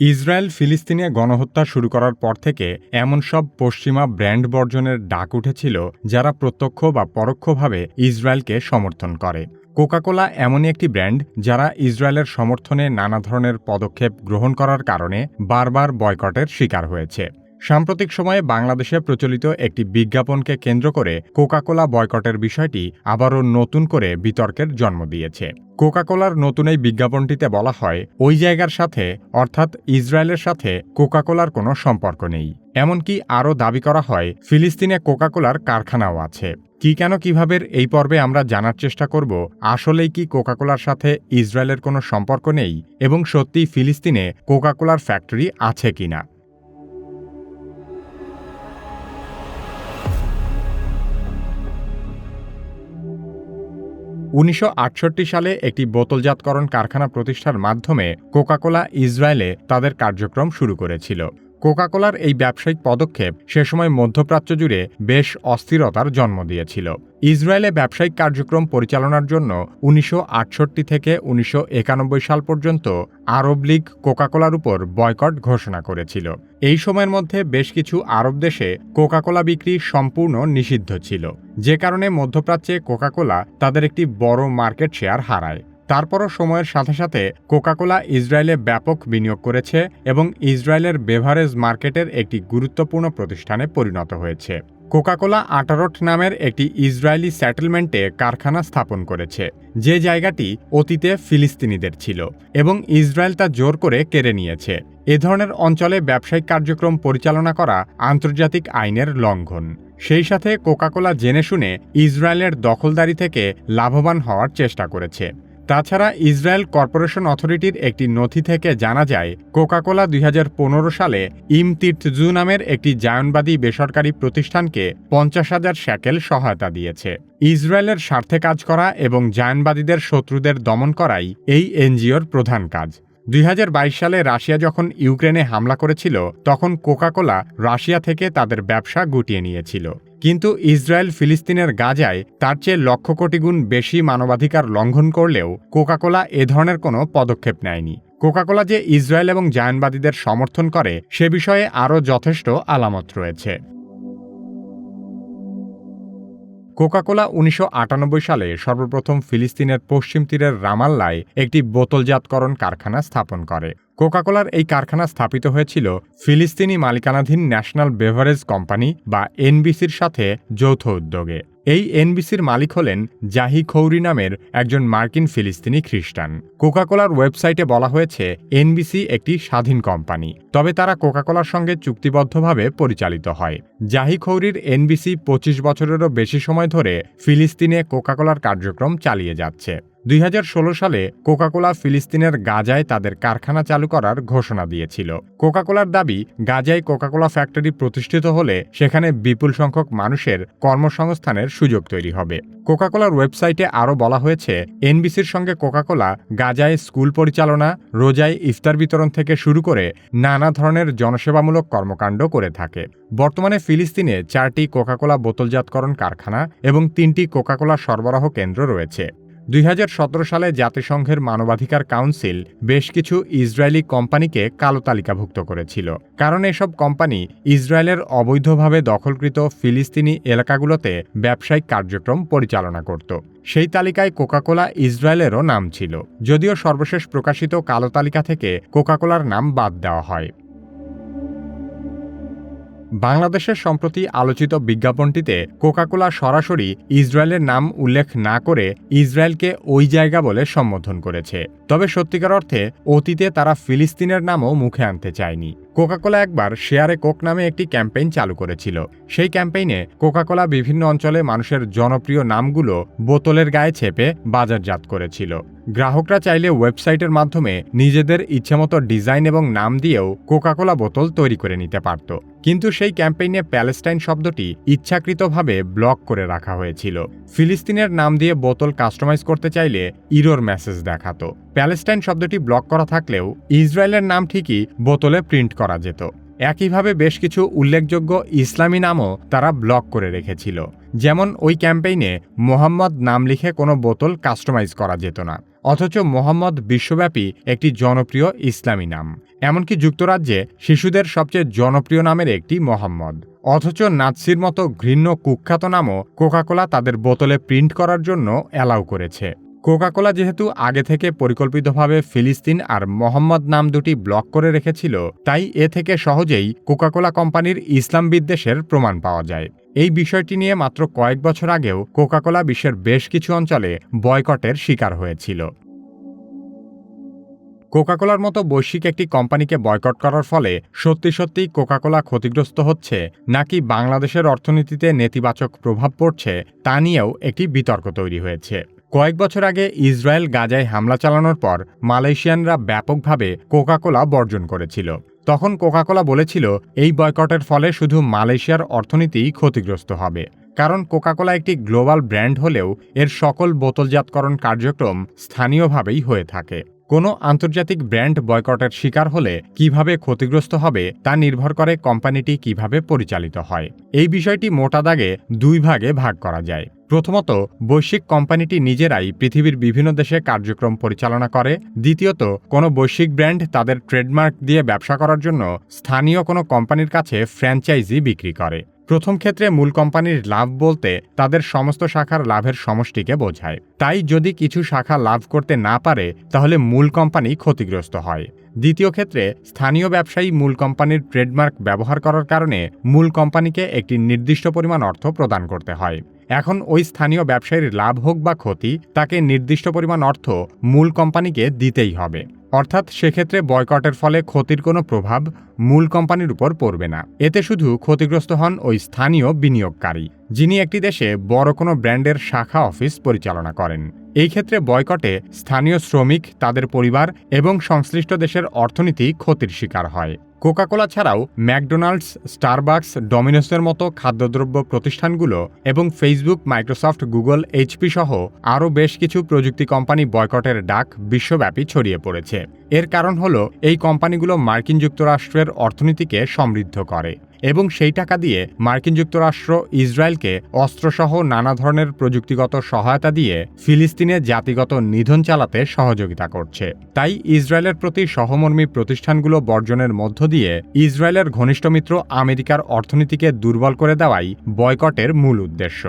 Israel ফিলিস্তিনে গণহত্যা শুরু করার পর থেকে এমন সব পশ্চিমা ব্র্যান্ড বর্জনের ডাক উঠেছিল যারা প্রত্যক্ষ বা পরোক্ষভাবে ইসরায়েলকে সমর্থন করে। কোকাকোলা এমনই একটি ব্র্যান্ড যারা ইসরায়েলের সমর্থনে নানা ধরনের পদক্ষেপ গ্রহণ করার কারণে বারবার বয়কটের শিকার হয়েছে। সাম্প্রতিক সময়ে বাংলাদেশে প্রচলিত একটি বিজ্ঞাপনকে কেন্দ্র করে কোকাকোলা বয়কটের বিষয়টি আবারও নতুন করে বিতর্কের জন্ম দিয়েছে। কোকাকোলার নতুন এই বিজ্ঞাপনটিতে বলা হয়, ওই জায়গার সাথে, অর্থাৎ ইসরায়েলের সাথে কোকাকোলার কোনো সম্পর্ক নেই। এমনকি আরও দাবি করা হয়, ফিলিস্তিনে কোকাকোলার কারখানাও আছে। কি কেন কীভাবে এই পর্বে আমরা জানার চেষ্টা করব, আসলেই কি কোকাকোলার সাথে ইসরায়েলের কোনো সম্পর্ক নেই এবং সত্যি ফিলিস্তিনে কোকাকোলার ফ্যাক্টরি আছে কিনা? উনিশশো আটষট্টি সালে একটি বোতলজাতকরণ কারখানা প্রতিষ্ঠার মাধ্যমে কোকাকোলা ইসরায়েলে তাদের কার্যক্রম শুরু করেছিল। কোকাকোলার এই ব্যবসায়িক পদক্ষেপ সে সময় মধ্যপ্রাচ্য জুড়ে বেশ অস্থিরতার জন্ম দিয়েছিল। ইসরায়েলে ব্যবসায়িক কার্যক্রম পরিচালনার জন্য উনিশশো আটষট্টি থেকে উনিশশো একানব্বই সাল পর্যন্ত আরব লীগ কোকাকোলার উপর বয়কট ঘোষণা করেছিল। এই সময়ের মধ্যে বেশ কিছু আরব দেশে কোকাকোলা বিক্রি সম্পূর্ণ নিষিদ্ধ ছিল। যে কারণে মধ্যপ্রাচ্যে কোকাকোলা তাদের একটি বড় মার্কেট শেয়ার হারায়। তারপরও সময়ের সাথে সাথে কোকাকোলা ইসরায়েলে ব্যাপক বিনিয়োগ করেছে এবং ইসরায়েলের বেভারেজ মার্কেটের একটি গুরুত্বপূর্ণ প্রতিষ্ঠানে পরিণত হয়েছে। কোকাকোলা আটারট নামের একটি ইসরায়েলি সেটেলমেন্টে কারখানা স্থাপন করেছে, যে জায়গাটি অতীতে ফিলিস্তিনিদের ছিল এবং ইসরায়েল তা জোর করে কেড়ে নিয়েছে। এ ধরনের অঞ্চলে ব্যবসায়িক কার্যক্রম পরিচালনা করা আন্তর্জাতিক আইনের লঙ্ঘন। সেই সাথে কোকাকোলা জেনে শুনে ইসরায়েলের দখলদারি থেকে লাভবান হওয়ার চেষ্টা করেছে। তাছাড়া ইসরায়েল কর্পোরেশন অথরিটির একটি নথি থেকে জানা যায়, কোকাকোলা দুই হাজার পনেরো সালে ইমতির্তজু নামের একটি জায়নবাদী বেসরকারি প্রতিষ্ঠানকে পঞ্চাশ হাজার শ্যাকেল সহায়তা দিয়েছে। ইসরায়েলের স্বার্থে কাজ করা এবং জায়নবাদীদের শত্রুদের দমন করাই এই এনজিওর প্রধান কাজ। দুই হাজার বাইশ সালে রাশিয়া যখন ইউক্রেনে হামলা করেছিল, তখন কোকাকোলা রাশিয়া থেকে তাদের ব্যবসা গুটিয়ে নিয়েছিল। কিন্তু ইসরায়েল ফিলিস্তিনের গাজায় তার চেয়ে লক্ষ কোটি গুণ বেশি মানবাধিকার লঙ্ঘন করলেও কোকাকোলা এ ধরনের কোনো পদক্ষেপ নেয়নি। কোকাকোলা যে ইসরায়েল এবং জায়নবাদীদের সমর্থন করে, সে বিষয়ে আরও যথেষ্ট আলামত রয়েছে। কোকাকোলা উনিশশো আটানব্বই সালে সর্বপ্রথম ফিলিস্তিনের পশ্চিম তীরের রামাল্লায় একটি বোতলজাতকরণ কারখানা স্থাপন করে। কোকাকোলার এই কারখানা স্থাপিত হয়েছিল ফিলিস্তিনি মালিকানাধীন ন্যাশনাল বেভারেজ কোম্পানি বা এনবিসির সাথে যৌথ উদ্যোগে। এই এনবিসির মালিক হলেন জাহি খৌরি নামের একজন মার্কিন ফিলিস্তিনি খ্রিস্টান। কোকাকোলার ওয়েবসাইটে বলা হয়েছে, এনবিসি একটি স্বাধীন কোম্পানি, তবে তারা কোকাকোলার সঙ্গে চুক্তিবদ্ধভাবে পরিচালিত হয়। জাহি খৌরির এনবিসি পঁচিশ বছরেরও বেশি সময় ধরে ফিলিস্তিনে কোকাকোলার কার্যক্রম চালিয়ে যাচ্ছে। দুই হাজার ষোলো সালে কোকাকোলা ফিলিস্তিনের গাজায় তাদের কারখানা চালু করার ঘোষণা দিয়েছিল। কোকাকোলার দাবি, গাজায় কোকাকোলা ফ্যাক্টরি প্রতিষ্ঠিত হলে সেখানে বিপুল সংখ্যক মানুষের কর্মসংস্থানের সুযোগ তৈরি হবে। কোকাকোলার ওয়েবসাইটে আরও বলা হয়েছে, এনবিসির সঙ্গে কোকাকোলা গাজায় স্কুল পরিচালনা, রোজায় ইফতার বিতরণ থেকে শুরু করে নানা ধরনের জনসেবামূলক কর্মকাণ্ড করে থাকে। বর্তমানে ফিলিস্তিনে চারটি কোকাকোলা বোতলজাতকরণ কারখানা এবং তিনটি কোকাকোলা সরবরাহ কেন্দ্র রয়েছে। দুই হাজার সতেরো সালে জাতিসংঘের মানবাধিকার কাউন্সিল বেশ কিছু ইসরায়েলি কোম্পানিকে কালো তালিকাভুক্ত করেছিল। কারণ এসব কোম্পানি ইসরায়েলের অবৈধভাবে দখলকৃত ফিলিস্তিনি এলাকাগুলোতে ব্যবসায়িক কার্যক্রম পরিচালনা করত। সেই তালিকায় কোকাকোলা ইসরায়েলেরও নাম ছিল। যদিও সর্বশেষ প্রকাশিত কালো তালিকা থেকে কোকাকোলার নাম বাদ দেওয়া হয়। বাংলাদেশের সম্প্রতি আলোচিত বিজ্ঞাপনটিতে কোকাকোলা সরাসরি ইসরায়েলের নাম উল্লেখ না করে ইসরায়েলকে ওই জায়গা বলে সম্বোধন করেছে। তবে সত্যিকার অর্থে অতীতে তারা ফিলিস্তিনের নামও মুখে আনতে চায়নি। কোকাকোলা একবার শেয়ারে কোক নামে একটি ক্যাম্পেইন চালু করেছিল। সেই ক্যাম্পেইনে কোকাকোলা বিভিন্ন অঞ্চলে মানুষের জনপ্রিয় নামগুলো বোতলের গায়ে ছেপে বাজারজাত করেছিল। গ্রাহকরা চাইলে ওয়েবসাইটের মাধ্যমে নিজেদের ইচ্ছামতো ডিজাইন এবং নাম দিয়েও কোকাকোলা বোতল তৈরি করে নিতে পারত। কিন্তু সেই ক্যাম্পেইনে প্যালেস্টাইন শব্দটি ইচ্ছাকৃতভাবে ব্লক করে রাখা হয়েছিল। ফিলিস্তিনের নাম দিয়ে বোতল কাস্টমাইজ করতে চাইলে ইরোর মেসেজ দেখাতো। প্যালেস্টাইন শব্দটি ব্লক করা থাকলেও ইসরায়েলের নাম ঠিকই বোতলে প্রিন্ট করা যেত। একইভাবে বেশ কিছু উল্লেখযোগ্য ইসলামী নামও তারা ব্লক করে রেখেছিল। যেমন ওই ক্যাম্পেইনে মোহাম্মদ নাম লিখে কোনো বোতল কাস্টমাইজ করা যেত না। অথচ মোহাম্মদ বিশ্বব্যাপী একটি জনপ্রিয় ইসলামী নাম। এমনকি যুক্তরাজ্যে শিশুদের সবচেয়ে জনপ্রিয় নামের একটি মোহাম্মদ। অথচ নাৎসির মতো ঘৃণ্য কুখ্যাত নামও কোকাকোলা তাদের বোতলে প্রিন্ট করার জন্য অ্যালাউ করেছে। কোকাকোলা যেহেতু আগে থেকে পরিকল্পিতভাবে ফিলিস্তিন আর মোহাম্মদ নাম দুটি ব্লক করে রেখেছিল, তাই এ থেকে সহজেই কোকাকোলা কোম্পানির ইসলাম বিদ্বেষের প্রমাণ পাওয়া যায়। এই বিষয়টি নিয়ে মাত্র কয়েক বছর আগেও কোকাকোলা বিশ্বের বেশ কিছু অঞ্চলে বয়কটের শিকার হয়েছিল। কোকাকোলার মতো বৈশ্বিক একটি কোম্পানিকে বয়কট করার ফলে সত্যি সত্যি কোকাকোলা ক্ষতিগ্রস্ত হচ্ছে নাকি বাংলাদেশের অর্থনীতিতে নেতিবাচক প্রভাব পড়ছে তা নিয়েও একটি বিতর্ক তৈরি হয়েছে। কয়েক বছর আগে ইসরায়েল গাজায় হামলা চালানোর পর মালয়েশিয়ানরা ব্যাপকভাবে কোকাকোলা বর্জন করেছিল। তখন কোকাকোলা বলেছিল, এই বয়কটের ফলে শুধু মালয়েশিয়ার অর্থনীতিই ক্ষতিগ্রস্ত হবে। কারণ কোকাকোলা একটি গ্লোবাল ব্র্যান্ড হলেও এর সকল বোতলজাতকরণ কার্যক্রম স্থানীয়ভাবেই হয়ে থাকে। কোনো আন্তর্জাতিক ব্র্যান্ড বয়কটের শিকার হলে কীভাবে ক্ষতিগ্রস্ত হবে তা নির্ভর করে কোম্পানিটি কীভাবে পরিচালিত হয়। এই বিষয়টি মোটা দাগে দুই ভাগে ভাগ করা যায়। প্রথমত, বৈশ্বিক কোম্পানিটি নিজেরাই পৃথিবীর বিভিন্ন দেশে কার্যক্রম পরিচালনা করে। দ্বিতীয়ত, কোনো বৈশ্বিক ব্র্যান্ড তাদের ট্রেডমার্ক দিয়ে ব্যবসা করার জন্য স্থানীয় কোনো কোম্পানির কাছে ফ্র্যাঞ্চাইজি বিক্রি করে। প্রথম ক্ষেত্রে মূল কোম্পানির লাভ বলতে তাদের সমস্ত শাখার লাভের সমষ্টিকে বোঝায়। তাই যদি কিছু শাখা লাভ করতে না পারে, তাহলে মূল কোম্পানি ক্ষতিগ্রস্ত হয়। দ্বিতীয় ক্ষেত্রে, স্থানীয় ব্যবসায়ী মূল কোম্পানির ট্রেডমার্ক ব্যবহার করার কারণে মূল কোম্পানিকে একটি নির্দিষ্ট পরিমাণ অর্থ প্রদান করতে হয়। এখন ওই স্থানীয় ব্যবসায়ীর লাভ হোক বা ক্ষতি, তাকে নির্দিষ্ট পরিমাণ অর্থ মূল কোম্পানিকে দিতেই হবে। অর্থাৎ সেক্ষেত্রে বয়কটের ফলে ক্ষতির কোনো প্রভাব মূল কোম্পানির উপর পড়বে না। এতে শুধু ক্ষতিগ্রস্ত হন ওই স্থানীয় বিনিয়োগকারী, যিনি একটি দেশে বড় কোনো ব্র্যান্ডের শাখা অফিস পরিচালনা করেন। এই ক্ষেত্রে বয়কটে স্থানীয় শ্রমিক, তাদের পরিবার এবং সংশ্লিষ্ট দেশের অর্থনীতি ক্ষতির শিকার হয়। কোকাকোলা ছাড়াও ম্যাকডোনাল্ডস, স্টারবাকস ডমিনোসের মতো খাদ্যদ্রব্য প্রতিষ্ঠানগুলো এবং ফেসবুক, মাইক্রোসফট, গুগল, এইচপি সহ আরও বেশ কিছু প্রযুক্তি কোম্পানি বয়কটের ডাক বিশ্বব্যাপী ছড়িয়ে পড়েছে। এর কারণ হল, এই কোম্পানিগুলো মার্কিন যুক্তরাষ্ট্রের অর্থনীতিকে সমৃদ্ধ করে। এবং সেই টাকা দিয়ে মার্কিন যুক্তরাষ্ট্র, ইসরায়েলকে অস্ত্রসহ নানা ধরনের প্রযুক্তিগত সহায়তা দিয়ে ফিলিস্তিনে জাতিগত নিধন চালাতে সহযোগিতা করছে। তাই ইসরায়েলের প্রতি সহমর্মী প্রতিষ্ঠানগুলো বর্জনের মধ্য দিয়ে ইসরায়েলের ঘনিষ্ঠ মিত্র আমেরিকার অর্থনীতিকে দুর্বল করে দেওয়াই বয়কটের মূল উদ্দেশ্য।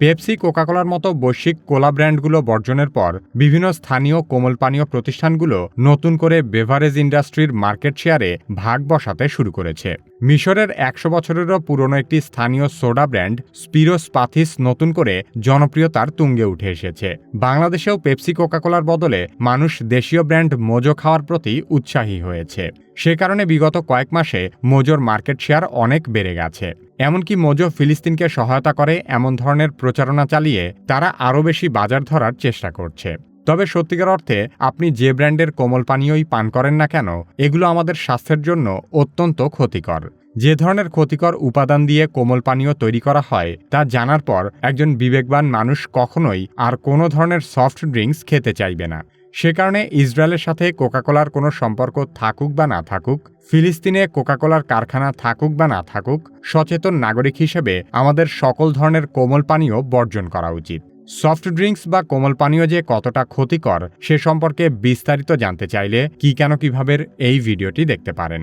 পেপসি, কোকাকোলার মতো বৈশ্বিক কোলা ব্র্যান্ডগুলো বর্জনের পর বিভিন্ন স্থানীয় কোমল পানীয় প্রতিষ্ঠানগুলো নতুন করে বেভারেজ ইন্ডাস্ট্রির মার্কেট শেয়ারে ভাগ বসাতে শুরু করেছে। মিশরের একশো বছরেরও পুরনো একটি স্থানীয় সোডা ব্র্যান্ড স্পিরোস পাথিস নতুন করে জনপ্রিয়তার তুঙ্গে উঠে এসেছে। বাংলাদেশেও পেপসি, কোকাকোলার বদলে মানুষ দেশীয় ব্র্যান্ড মোজো খাওয়ার প্রতি উৎসাহী হয়েছে। সে কারণে বিগত কয়েক মাসে মোজোর মার্কেট শেয়ার অনেক বেড়ে গেছে। এমনকি মোজো ফিলিস্তিনকে সহায়তা করে এমন ধরনের প্রচারণা চালিয়ে তারা আরও বেশি বাজার ধরার চেষ্টা করছে। তবে সত্যিকার অর্থে আপনি যে ব্র্যান্ডের কোমল পানীয়ই পান করেন না কেন, এগুলো আমাদের স্বাস্থ্যের জন্য অত্যন্ত ক্ষতিকর। যে ধরনের ক্ষতিকর উপাদান দিয়ে কোমল পানীয় তৈরি করা হয়, তা জানার পর একজন বিবেকবান মানুষ কখনোই আর কোনো ধরনের সফট ড্রিঙ্কস খেতে চাইবে না। সে কারণে ইসরায়েলের সাথে কোকাকোলার কোনো সম্পর্ক থাকুক বা না থাকুক, ফিলিস্তিনে কোকাকোলার কারখানা থাকুক বা না থাকুক, সচেতন নাগরিক হিসেবে আমাদের সকল ধরনের কোমল পানীয় বর্জন করা উচিত। সফট ড্রিঙ্কস বা কোমল পানীয় যে কতটা ক্ষতিকর, সে সম্পর্কে বিস্তারিত জানতে চাইলে কি কেন কীভাবে এই ভিডিওটি দেখতে পারেন।